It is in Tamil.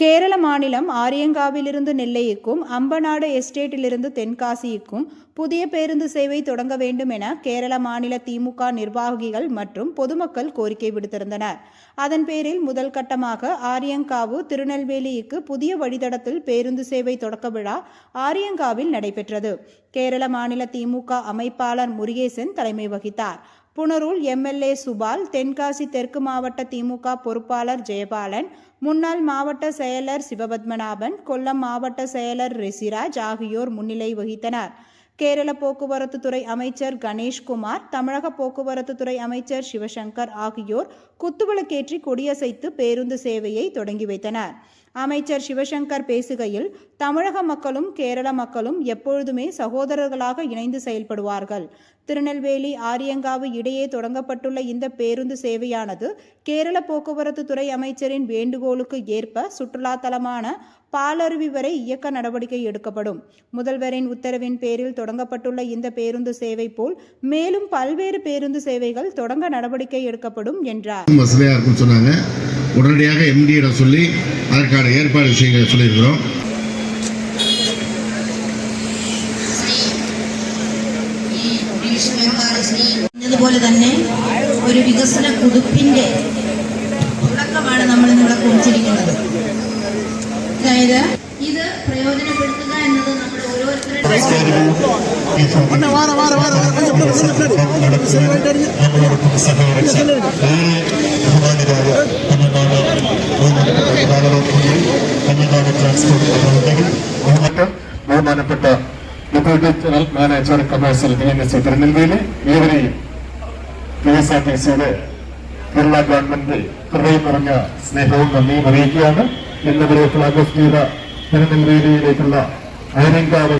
கேரள மாநிலம் ஆரியங்காவிலிருந்து நெல்லைக்கும் அம்பநாடு எஸ்டேட்டிலிருந்து தென்காசிக்கும் புதிய பேருந்து சேவை தொடங்க வேண்டும் என கேரள மாநில திமுக நிர்வாகிகள் மற்றும் பொதுமக்கள் கோரிக்கை விடுத்திருந்தனர். அதன் பேரில் முதல் கட்டமாக ஆரியங்காவு திருநெல்வேலிக்கு புதிய வழித்தடத்தில் பேருந்து சேவை தொடக்க விழா ஆரியங்காவில் நடைபெற்றது. கேரள மாநில திமுக அமைப்பாளர் முருகேசன் தலைமை வகித்தார். புனரூர் எம்எல்ஏ சுபால் தென்காசி தெற்கு மாவட்ட திமுக பொறுப்பாளர் ஜெயபாலன் முன்னாள் மாவட்ட செயலர் சிவபத்மநாபன் கொல்லம் மாவட்ட செயலர் ரிசிராஜ் ஆகியோர் முன்னிலை வகித்தனர். கேரள போக்குவரத்து துறை அமைச்சர் கணேஷ்குமார் தமிழக போக்குவரத்து துறை அமைச்சர் சிவசங்கர் ஆகியோர் குத்துவிளக்கேற்றி கொடியசைத்து பேருந்து சேவையை தொடங்கி வைத்தனர். அமைச்சர் சிவசங்கர் பேசுகையில் தமிழக மக்களும் கேரள மக்களும் எப்பொழுதுமே சகோதரர்களாக இணைந்து செயல்படுவார்கள். திருநெல்வேலி ஆரியங்காவு இடையே தொடங்கப்பட்டுள்ள இந்த பேருந்து சேவையானது கேரள போக்குவரத்து துறை அமைச்சரின் வேண்டுகோளுக்கு ஏற்ப சுற்றுலா தலமான பாலருவி வரை இயக்க நடவடிக்கை எடுக்கப்படும். முதல்வரின் உத்தரவின் பேரில் தொடங்கப்பட்டுள்ள இந்த பேருந்து சேவை போல் மேலும் பல்வேறு பேருந்து சேவைகள் தொடங்க நடவடிக்கை எடுக்கப்படும் என்றார். வசதியாக இருக்குன்னு சொன்னாங்க. உடனடியாக எம்டியிடம் சொல்லி அதற்கான ஏற்பாடு செய்ய சொல்லியிருக்கிறோம் ഇതുപോലെ തന്നെ ഒരു വികസന കുതിപ്പിന്റെ തുടക്കമാണ് നമ്മൾ ഇന്നിവിടെ കുറിച്ചിരിക്കുന്നത് അതായത് ഇത് പ്രയോജനപ്പെടുത്തുക എന്നത് നമ്മൾ ഓരോരുത്തരുടെ ട്രാൻസ്പോർട്ട് ബഹുമാനപ്പെട്ട deputy general manager commercial D N S Tirunelveli ഏവരെയും കെ എസ് ആർ ടി സിയുടെ കേരള ഗവൺമെന്റ് ഹൃദയം നിറഞ്ഞ സ്നേഹവും നന്ദിയും അറിയിക്കുകയാണ്. ഇന്നവരെ ഫ്ലാഗ് ഓഫ് ചെയ്ത തിരുനെൽവേലിയിലേക്കുള്ള